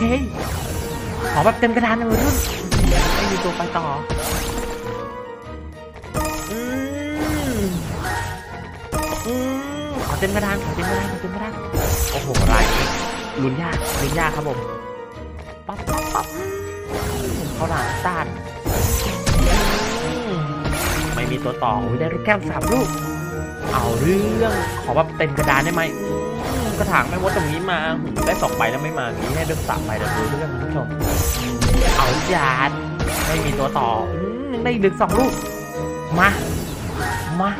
เคขอแบบเต็มกระดานเลยวัยรุ่นไม่มีตัวไปต่ออืมอืมขอเต็มกระดานขอเต็มกระดานขอเต็มกระดานโอ้โหรายนี้ลุ้นยากลุ้นยากครับผมปั๊บปั๊บปั๊บอืมเขาหลามซาดอืมไม่มีตัวต่อโอ้ยได้ลูกแก้วสามลูกเอาเรื่องขอแบบเต็มกระดานได้ไหมอืม กระถางแม่มดตรงนี้มาหืมได้สองใบแล้วไม่มามีให้เดือกสามใบแล้วดูเรื่องนะคุณผู้ชมเอาจานไม่มีตัวต่อยังได้ดึกสองลูกมา มา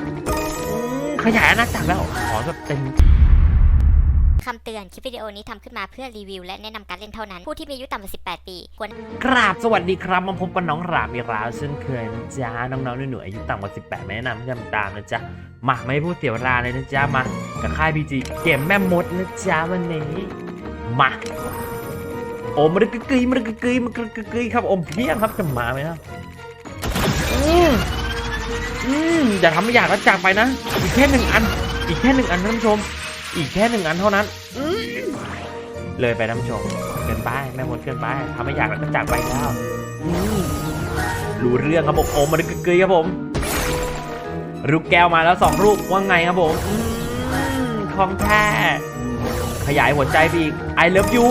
ขยายอาณาจักรแล้วขอแบบเต็ม คำเตือน คลิปวิดีโอนี้ทำขึ้นมาเพื่อรีวิวและแนะนำการเล่นเท่านั้น ผู้ที่มีอายุต่ำกว่า 18 ปี ควร กราบสวัสดีครับมาพบกับน้องหลามอีกแล้วเช่นเคยนะจ๊ะน้องๆหนูๆอายุต่ำกว่า 18 ไม่แนะนำให้ทำตามนะจ๊ะมาไม่พูดเสียเวลาเลยนะจ๊ะมากับค่ายพีจีเกมแม่มดนะจ๊ะวันนี้มาโอ้มันกึกกยมันกึกกยมันกึกกยครับอมเพียงครับจะมาไหมนะอืมอืมอย่าทำไม่อยากแล้วจากไปนะ อีกแค่หนึ่งอัน อีกแค่หนึ่งอันท่านผู้ชม อีกแค่หนึ่งอันเท่านั้น เลยไปนผู้ชมเกินไปแม่มดเกินไปทำไม่อยากแล้วก็จากไปแล้วรู้เรื่องครับผมโอ้มันกึกกยครับผมลูกแก้วมาแล้วสองลูกว่าไงครับผมอืมของแท้ขยายหัวใจไปอีก I love you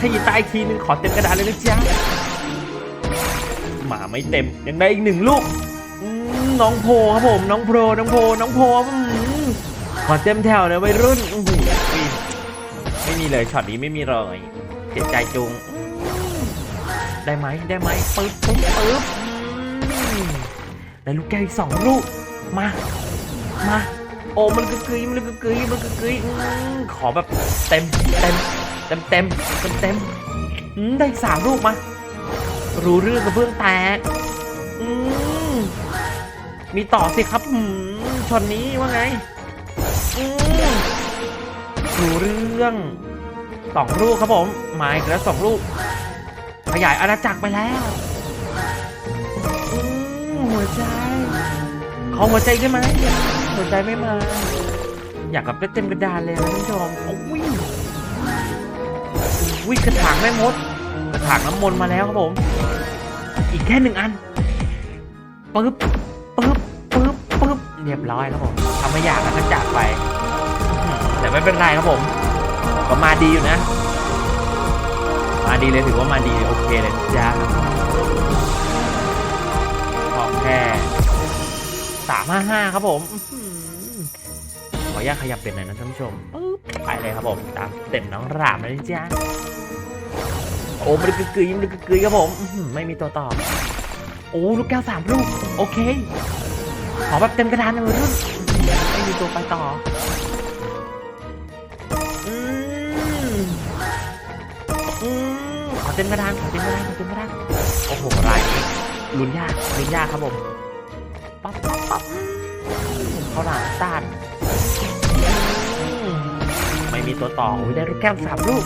ขยี้ตาอีกทีนึงขอเต็มกระดานเลยนะจ๊ะหมาไม่เต็มยังได้อีกหนึ่งลูกน้องโพครับผม น้องโพน้องโพน้องโพ ขอเต็มแถวเลยวัยรุ่นไม่มีเลยช็อตนี้ไม่มีเลยเสียใจจุง ได้ไหมได้ไหมปึ๊บปึ๊บปึ๊บได้ลูกแก้วอีกสองลูก มา มาโอ้มันกึกยมันกึกยมันกึกยอืมขอแบบเต็มเต็มเต็มเต็มเต็มเต็มได้อีกสามลูกมา รู้เรื่องกระเบื้องแตกมีต่อสิครับชนนี้ว่าไง อืมรู้เรื่องสองลูกครับผมมาอีกแล้วสองลูก ขยายอาณาจักรไปแล้วหัวใจขอหัวใจได้ไหมหัวใจไม่มา อยากกับได้เต็มกระดานเลยนะท่านผู้ชมโอ้ยวิกระถางแม่มด กระถางน้ำมนต์มาแล้วครับผม อีกแค่หนึ่งอันปึ๊บปึ๊บปึ๊บปึ๊บเรียบร้อยครับผมทำไม่อยากแล้วก็จากไป แต่ไม่เป็นไรครับผมก็มาดีอยู่นะ มาดีเลยถือว่ามาดีโอเคเลยจ้าขอแท้สามห้าห้าครับผมขออนุญาตขยับเป็นหน่อยนะท่านผู้ชมไปเลยครับผมตามเต็มน้องรามเลยจ้าโอ้มันกึกกยมันกึกกยครับผมไม่มีตัวต่อโอ้ลูกแก้วสามลูกโอเคขอแบบเต็มกระดานเลยวัยรุ่นอื้อหือไม่มีตัวไปต่อ เต็มกระดานขอเต็มกระดานขอเต็มกระดานโอ้โหรายลุ้นยากลุ้นยากครับผมปั๊บปั๊บปั๊บอืมเขาหลามซาดไม่มีตัวต่อโอ้ยได้ลูกแก้วสามลูก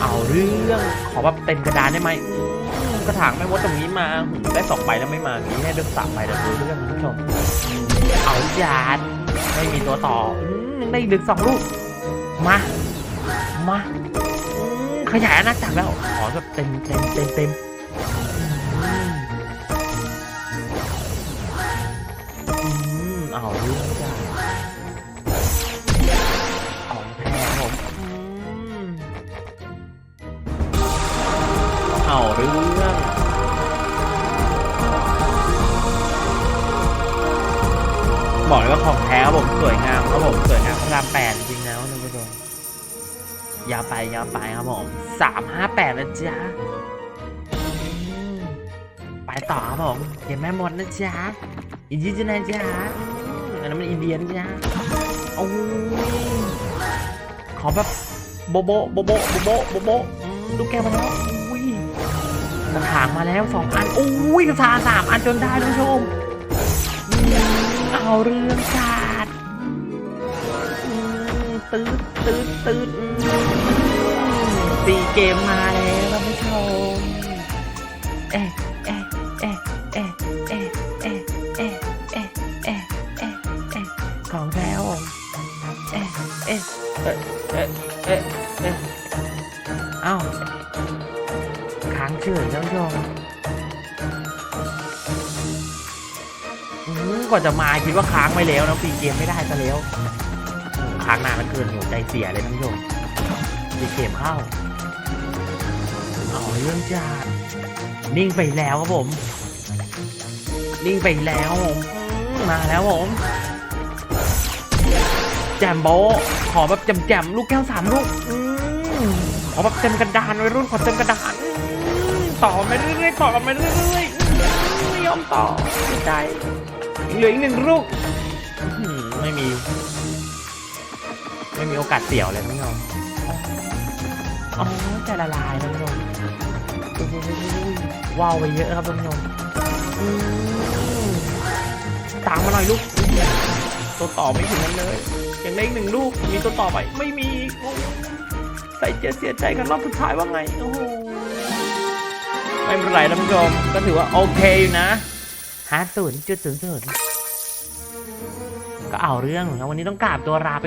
เอาเรื่องขอแบบเต็มกระดานได้ไหมกระถางไม่มดตรงนี้มาได้สองใบแล้วไม่มามีให้เลือกสามใบแล้วดูเรื่องนะคุณผู้ชมเอาจานไม่มีตัวต่ออืมยังได้อีกสองลูกมามา ขยายอาณาจักรแล้ว ขอแบบเต็มเต็มเต็มเต็มอืมเอาเรื่องจ้าของแท้ผมอืมเอาเรื่องบอกเลยว่าของแท้ครับผมสวยงามครับผมสวยงามพระรามแปดจริง ยาวไปยาวไปครับผมสามห้าแปดนะจ๊ะไปต่อครับผมเห็นแม่มดนะจ๊ะอินดี้จะนะจ๊ะอันนั้นมันอินเดียนจ๊ะโอ้ยขอแบบโบโบโบโบโบโบโบโบดูแก้วมาแล้วอุ้ยกระถางมาแล้วสองอันอุ้ยกระถางสามอันจนได้ท่านผู้ชมเอาเรื่องจัดอืม ตืดตืดตืดตีเกมมาแล้วท่านผู้ชมเอ๊ะเอ๊ะเอ๊ะเอ๊ะเอ๊ะเอ๊ะเอ๊ะเอ๊ะเอ๊ะเอ๊ะเอ๊ะของแท้ผมเอ๊ะเอ๊ะเอ๊ะเอ๊ะเอ๊ะเอ๊ะเอ้าค้างเฉยท่านผู้ชมอืมก่อนจะมาคิดว่าค้างไปแล้วนะปีเกมไม่ได้ซะแล้ว ค้างนานเหลือเกินหัวใจเสียเลยท่านผู้ชมปีเกมเข้าเอาเรื่องจัดนิ่งไปแล้วครับผม นิ่งไปแล้วผมมาแล้วผม แจมโบขอแบบแจมๆลูกแก้วสามลูกอขอแบบเต็มกระดานวัยรุ่นขอเต็มกระดานต่อไปเรื่อยๆต่อไปเรื่อยๆไม่ยอมต่อใจเหลืออีกหนึ่งลูกไม่มี ไม่มีโอกาสเสี่ยวเลยท่านผู้ชมอ๋อใจละลายท่านผู้ชมโอ้โหว้าวไปเยอะครับท่านผู้ชมอืมตามมาหน่อยลูก ตัวต่อไม่ถึงนั้นเลย ยังได้อีกหนึ่งลูก มีตัวต่อไป ไม่มีโอ้ใส่เจเสียใจกันรอบสุดท้ายว่าไง โอ้โห ไม่เป็นไรท่านผู้ชม ก็ถือว่าโอเคอยู่นะห้าศูนย์จุดศูนย์ศูนย์ก็เอาเรื่องเหมือนกันวันนี้ต้องกราบตัวลาไป